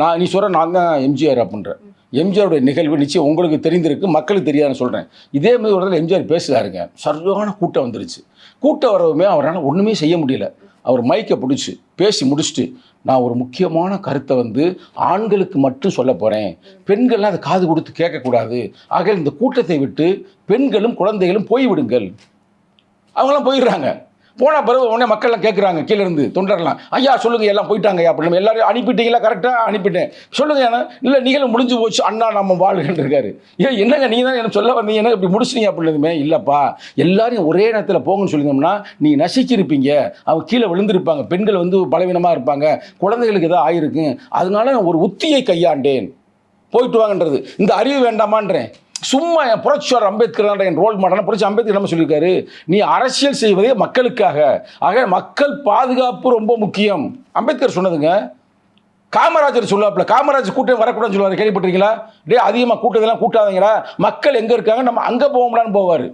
நான் நீ சொல்கிற நான் தான் எம்ஜிஆர் அப்படின்றேன் எம்ஜிஆருடைய நிகழ்வு நிச்சயம் உங்களுக்கு தெரிந்திருக்கு மக்களுக்கு தெரியாதுன்னு சொல்கிறேன் இதே மாதிரி ஒரு தடவை எம்ஜிஆர் பேசுகிறாருங்க சரியான கூட்டம் வந்துருச்சு. கூட்டம் வரவுமே அவரால் ஒன்றுமே செய்ய முடியல. அவர் மைக்கை பிடிச்சி பேசி முடிச்சுட்டு நான் ஒரு முக்கியமான கருத்தை வந்து ஆண்களுக்கு மட்டும் சொல்ல போகிறேன் பெண்கள்லாம் அதை காது கொடுத்து கேட்கக்கூடாது. ஆக இந்த கூட்டத்தை விட்டு பெண்களும் குழந்தைகளும் போய்விடுங்கள். அவங்களாம் போயிடுறாங்க. போன பிறகு உடனே மக்கள்லாம் கேட்குறாங்க கீழே இருந்து தொண்டர்லாம் ஐயா சொல்லுங்க எல்லாம் போயிட்டாங்க ஐயா. அப்படின்னு எல்லாரும் அனுப்பிட்டீங்களா? கரெக்டாக அனுப்பிட்டேன். சொல்லுங்க ஏன்னா இல்லை நிகழ்வு முடிஞ்சு போச்சு. அண்ணா நம்ம வாழ்கின்ற இருக்காரு. ஏன் என்னங்க நீங்கள் தான் எனக்கு சொல்ல வந்தீங்க? என்ன இப்படி முடிச்சிட்டீங்க? அப்படின்னதுமே இல்லைப்பா. எல்லாரையும் ஒரே நேரத்தில் போங்கன்னு சொல்லியிருந்தோம்னா நீ நசிச்சிருப்பீங்க. அவங்க கீழே விழுந்திருப்பாங்க. பெண்கள் வந்து பலவீனமாக இருப்பாங்க. குழந்தைகளுக்கு ஏதோ ஆயிருக்கு அதனால நான் ஒரு உத்தியை கையாண்டேன். போயிட்டு வாங்கன்றது. இந்த அறிவு வேண்டாமான்றேன். சும்மா என் புரட்சியாளர் அம்பேத்கர் என் ரோல் மாடல் புரட்சி அம்பேத்கர் என்ன சொல்லியிருக்காரு. நீ அரசியல் செய்வதே மக்களுக்காக. ஆக மக்கள் பாதுகாப்பு ரொம்ப முக்கியம். அம்பேத்கர் சொன்னதுங்க. காமராஜர் சொல்லாப்புல காமராஜர் கூட்டம் வரக்கூடாதுன்னு சொல்லுவார். கேள்விப்பட்டிருக்கீங்களா? டே அதிகமாக கூட்டத்தெல்லாம் கூட்டாதீங்களா மக்கள் எங்கே இருக்காங்க? நம்ம அங்கே போகலான்னு போவார்.